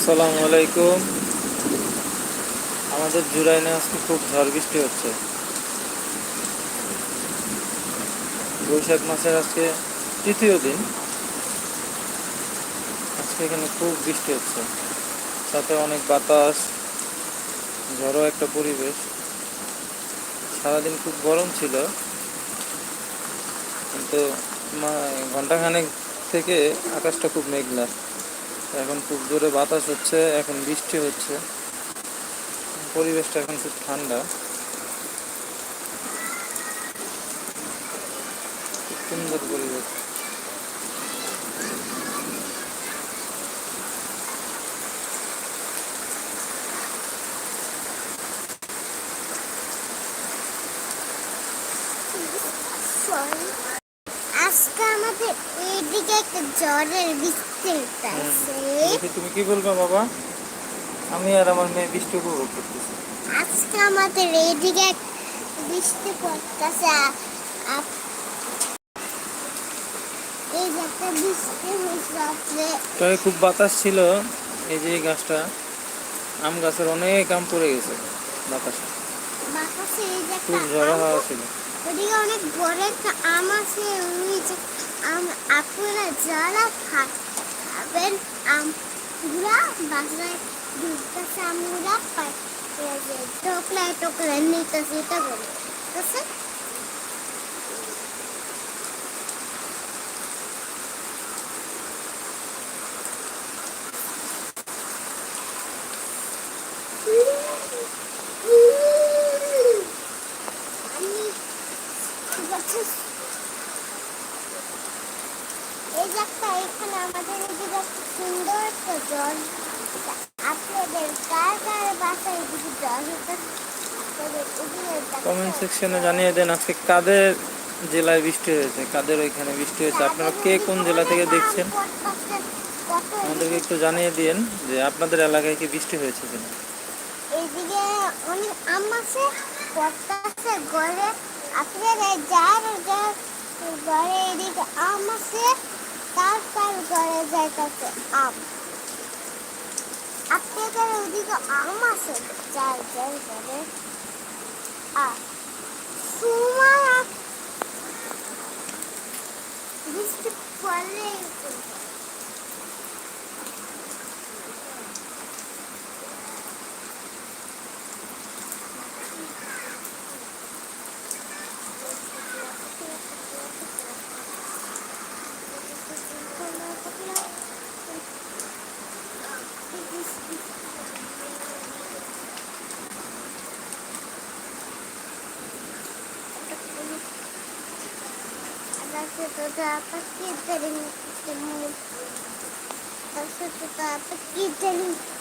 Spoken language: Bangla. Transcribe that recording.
আসসালামু আলাইকুম আমাদের জুরাইনে আজকে খুব ঝড় বৃষ্টি হচ্ছে। বৈশাখ মাসের আজকে তৃতীয় দিন। আজকে এখানে খুব বৃষ্টি হচ্ছে। সাথে অনেক বাতাস ঝড়ো একটা পরিবেশ। সারাদিন খুব গরম ছিল। কিন্তু ঘন্টাখানেক থেকে আকাশটা খুব মেঘলা। এখন খুব জোরে বাতাস হচ্ছে এখন বৃষ্টি হচ্ছে। পরিবেশটা এখন খুব ঠান্ডা। সুন্দর পরিবেশ। জ্বরের আছে। তুমি কি বলবে বাবা? আমি আর আমার মেয়ে বৃষ্টি উপভোগ করতেছি। আজকে আমাদের এইদিকে বৃষ্টি পড়তেছে এই যে বৃষ্টি হয়েছে তবে খুব বাতাস ছিল এই যে গাছটা। আম গাছের অনেক আম পড়ে গেছে বাতাসে। বাতাসে এই খুব ঝড়ো হাওয়া ছিল। ওদিকে অনেক বড় একটা আম আছে ওই আপনারা যারা খাবেন আমগুলা বাসায় আমগুলা পাই টোকলায় টোকলায় নিতেছে, এটা বলে, ঠিক আছে? আমি এখানে আমাদের সুন্দর একটা জল আপনাদের কার কার বাসায় এদিকে জল কমেন্ট সেকশনে জানিয়ে দেন আজকে কাদের জেলায় বৃষ্টি হয়েছে কাদের ওইখানে বৃষ্টি হয়েছে আপনারা কে কোন জেলা থেকে দেখছেন? আমাদেরকে একটু জানিয়ে দিন যে আপনাদের এলাকায় কি বৃষ্টি হয়েছে কিনা। এইদিকে অনেক আম আছে ঘরে আপনারা যার যার ঘরে এদিকে আম আছে তার তার ঘরে যাইতাছে আম। আপনাদের ওদিকে আম আছে? যার যার ঘরে আম когда все туда подкидали, потому а что туда подкидали.